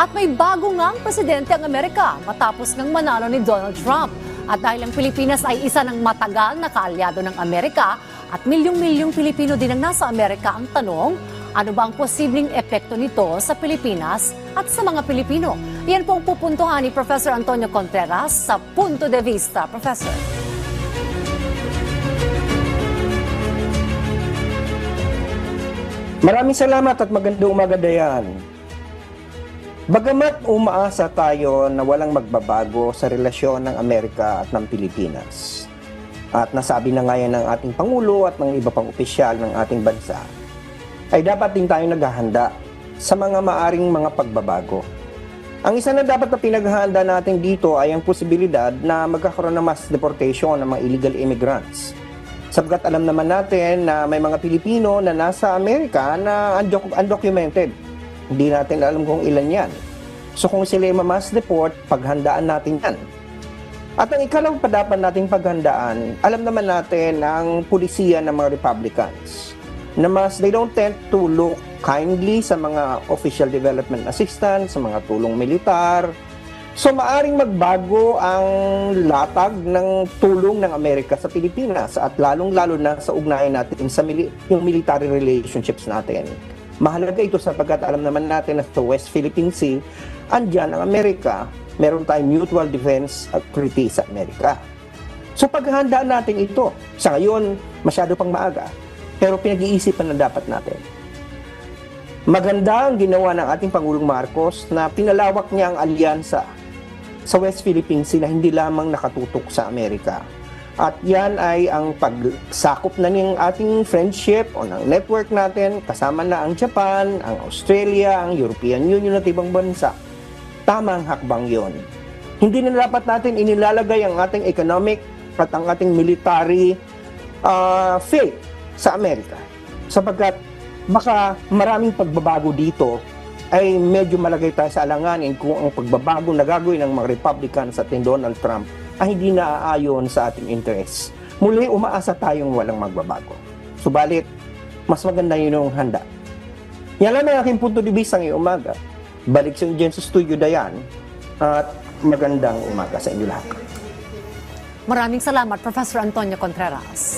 At may bago ngang presidente ang Amerika matapos ngang manalo ni Donald Trump. At dahil ang Pilipinas ay isa ng matagal na kaalyado ng Amerika at milyong-milyong Pilipino din ang nasa Amerika ang tanong, ano ba ang posibleng epekto nito sa Pilipinas at sa mga Pilipino? Yan po ang pupuntuhan ni Professor Antonio Contreras sa Punto de Vista. Professor. Maraming salamat at magandang umaga Dayan. Bagamat umaasa tayo na walang magbabago sa relasyon ng Amerika at ng Pilipinas, at nasabi na nga yan ng ating Pangulo at ng iba pang opisyal ng ating bansa, ay dapat din tayo naghahanda sa mga maaring mga pagbabago. Ang isa na dapat na pinaghahanda natin dito ay ang posibilidad na magkakaroon ng mass deportation ng mga illegal immigrants Sabgat alam naman natin na may mga Pilipino na nasa Amerika na undoc- undocumented. Hindi natin alam kung ilan yan. So kung sila ay mamas deport, paghandaan natin yan. At ang ikalawang pa dapat nating paghandaan, alam naman natin ang pulisiya ng mga Republicans na mas they don't tend to look kindly sa mga official development assistance, sa mga tulong militar, So maaring magbago ang latag ng tulong ng Amerika sa Pilipinas at lalong-lalo na sa ugnayan natin sa mili- yung military relationships natin. Mahalaga ito sapagkat alam naman natin na sa West Philippine Sea, andyan ang Amerika, meron tayong mutual defense at treaty sa Amerika. So paghahandaan natin ito, sa ngayon masyado pang maaga, pero pinag-iisipan na dapat natin. Maganda ang ginawa ng ating Pangulong Marcos na pinalawak niya ang alyansa sa West Philippine Sea na hindi lamang nakatutok sa Amerika. At yan ay ang pagsakop na ng ating friendship o ng network natin, kasama na ang Japan, ang Australia, ang European Union at ibang bansa. Tama ang hakbang yon. Hindi na dapat natin inilalagay ang ating economic at ang ating military uh, faith sa Amerika. Sapagkat baka maraming pagbabago dito ay medyo malagay tayo sa alanganin kung ang pagbabago na gagawin ng mga Republicans at ni Donald Trump ay hindi naaayon sa ating interest. Muli, umaasa tayong walang magbabago. Subalit, mas maganda yun yung handa. Yan lang ang aking punto de vista ngayong umaga. Balik sa dyan sa studio Dayan at magandang umaga sa inyo lahat. Maraming salamat, Professor Antonio Contreras.